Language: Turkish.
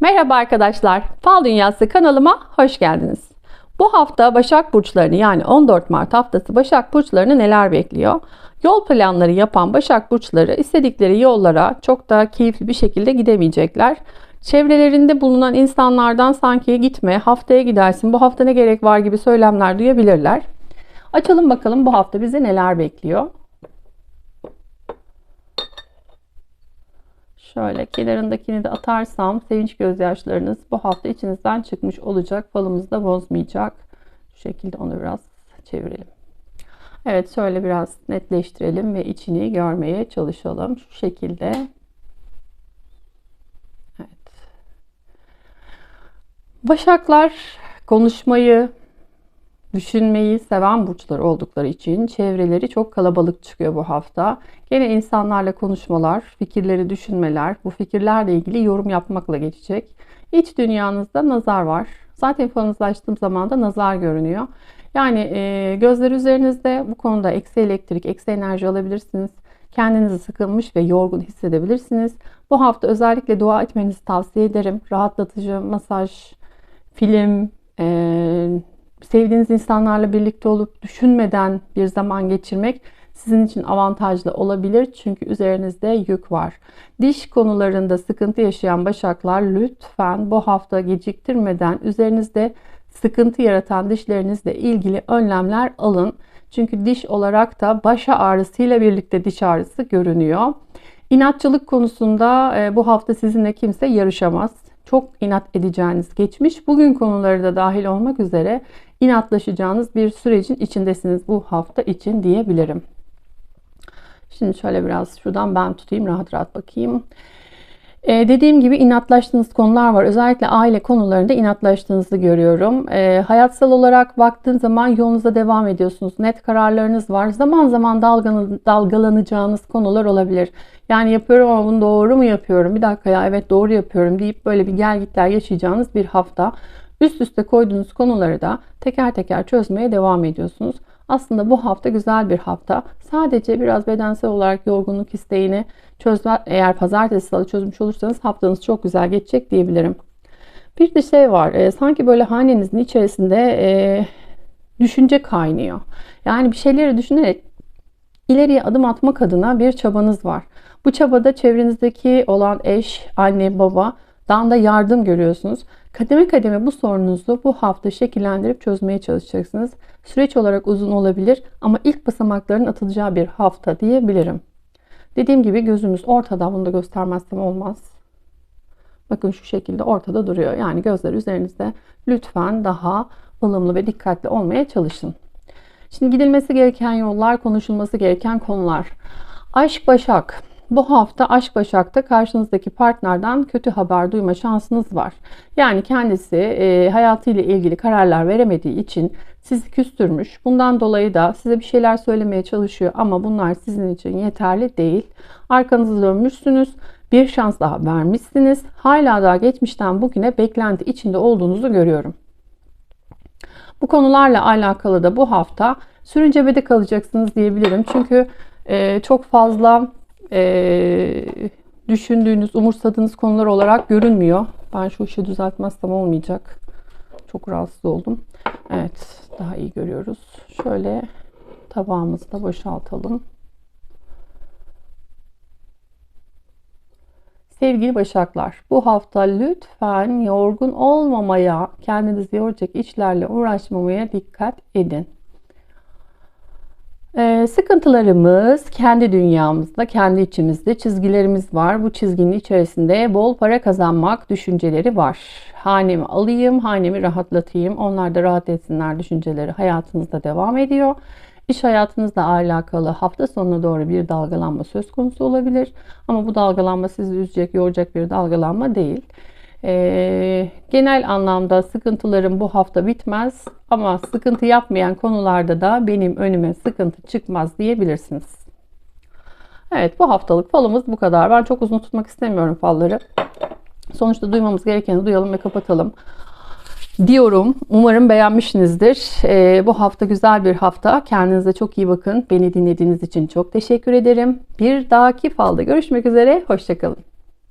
Merhaba arkadaşlar. Fal Dünyası kanalıma hoş geldiniz. Bu hafta Başak Burçlarını yani 14 Mart haftası Başak Burçlarını neler bekliyor? Yol planları yapan Başak Burçları istedikleri yollara çok da keyifli bir şekilde gidemeyecekler. Çevrelerinde bulunan insanlardan sanki gitme, haftaya gidersin, bu hafta ne gerek var gibi söylemler duyabilirler. Açalım bakalım bu hafta bizi neler bekliyor. Şöyle kenarındakini de atarsam sevinç gözyaşlarınız bu hafta içinizden çıkmış olacak. Falımızı da bozmayacak. Şu şekilde onu biraz çevirelim. Evet şöyle biraz netleştirelim ve içini görmeye çalışalım. Şu şekilde. Evet. Başaklar konuşmayı, düşünmeyi seven burçlar oldukları için çevreleri çok kalabalık çıkıyor bu hafta. Gene insanlarla konuşmalar, fikirleri düşünmeler, bu fikirlerle ilgili yorum yapmakla geçecek. İç dünyanızda nazar var. Zaten falınızı açtığım zaman da nazar görünüyor. Yani e, gözler üzerinizde bu konuda eksi elektrik, eksi enerji alabilirsiniz. Kendinizi sıkılmış ve yorgun hissedebilirsiniz. Bu hafta özellikle dua etmenizi tavsiye ederim. Rahatlatıcı masaj, film, e, sevdiğiniz insanlarla birlikte olup düşünmeden bir zaman geçirmek sizin için avantajlı olabilir. Çünkü üzerinizde yük var. Diş konularında sıkıntı yaşayan başaklar lütfen bu hafta geciktirmeden üzerinizde sıkıntı yaratan dişlerinizle ilgili önlemler alın. Çünkü diş olarak da baş ağrısıyla birlikte diş ağrısı görünüyor. İnatçılık konusunda e, bu hafta sizinle kimse yarışamaz. Çok inat edeceğiniz geçmiş, bugün konuları da dahil olmak üzere inatlaşacağınız bir sürecin içindesiniz bu hafta için diyebilirim. Şimdi şöyle biraz şuradan ben tutayım rahat rahat bakayım. Ee, dediğim gibi inatlaştığınız konular var. Özellikle aile konularında inatlaştığınızı görüyorum. Ee, hayatsal olarak baktığın zaman yolunuza devam ediyorsunuz. Net kararlarınız var. Zaman zaman dalgalanacağınız konular olabilir. Yani yapıyorum ama bunu doğru mu yapıyorum? Bir dakika ya evet doğru yapıyorum deyip böyle bir gel gitler yaşayacağınız bir hafta. Üst üste koyduğunuz konuları da teker teker çözmeye devam ediyorsunuz. Aslında bu hafta güzel bir hafta. Sadece biraz bedensel olarak yorgunluk isteğini çözme, eğer pazartesi salı çözmüş olursanız haftanız çok güzel geçecek diyebilirim. Bir de şey var, e, sanki böyle hanenizin içerisinde e, düşünce kaynıyor. Yani bir şeyleri düşünerek ileriye adım atmak adına bir çabanız var. Bu çabada çevrenizdeki olan eş, anne, baba dan da yardım görüyorsunuz. Kademe kademe bu sorununuzu bu hafta şekillendirip çözmeye çalışacaksınız. Süreç olarak uzun olabilir ama ilk basamakların atılacağı bir hafta diyebilirim. Dediğim gibi gözümüz ortada. Bunu da göstermezsem olmaz. Bakın şu şekilde ortada duruyor. Yani gözler üzerinizde lütfen daha ılımlı ve dikkatli olmaya çalışın. Şimdi gidilmesi gereken yollar, konuşulması gereken konular. Aşk Başak. Bu hafta Aşk Başak'ta karşınızdaki partnerden kötü haber duyma şansınız var. Yani kendisi e, hayatıyla ilgili kararlar veremediği için sizi küstürmüş. Bundan dolayı da size bir şeyler söylemeye çalışıyor ama bunlar sizin için yeterli değil. Arkanızı dönmüşsünüz. Bir şans daha vermişsiniz. Hala daha geçmişten bugüne beklenti içinde olduğunuzu görüyorum. Bu konularla alakalı da bu hafta sürüncebede kalacaksınız diyebilirim. Çünkü e, çok fazla e, düşündüğünüz, umursadığınız konular olarak görünmüyor. Ben şu işi düzeltmezsem olmayacak. Çok rahatsız oldum. Evet, daha iyi görüyoruz. Şöyle tabağımızı da boşaltalım. Sevgili Başaklar, bu hafta lütfen yorgun olmamaya, kendinizi yoracak işlerle uğraşmamaya dikkat edin. Ee, sıkıntılarımız kendi dünyamızda, kendi içimizde çizgilerimiz var. Bu çizginin içerisinde bol para kazanmak düşünceleri var. Hanemi alayım, hanemi rahatlatayım, onlar da rahat etsinler düşünceleri hayatınızda devam ediyor. İş hayatınızla alakalı hafta sonuna doğru bir dalgalanma söz konusu olabilir. Ama bu dalgalanma sizi üzecek, yoracak bir dalgalanma değil. E, genel anlamda sıkıntılarım bu hafta bitmez ama sıkıntı yapmayan konularda da benim önüme sıkıntı çıkmaz diyebilirsiniz. Evet bu haftalık falımız bu kadar. Ben çok uzun tutmak istemiyorum falları. Sonuçta duymamız gerekeni duyalım ve kapatalım diyorum. Umarım beğenmişsinizdir. Ee, bu hafta güzel bir hafta. Kendinize çok iyi bakın. Beni dinlediğiniz için çok teşekkür ederim. Bir dahaki falda görüşmek üzere. Hoşçakalın.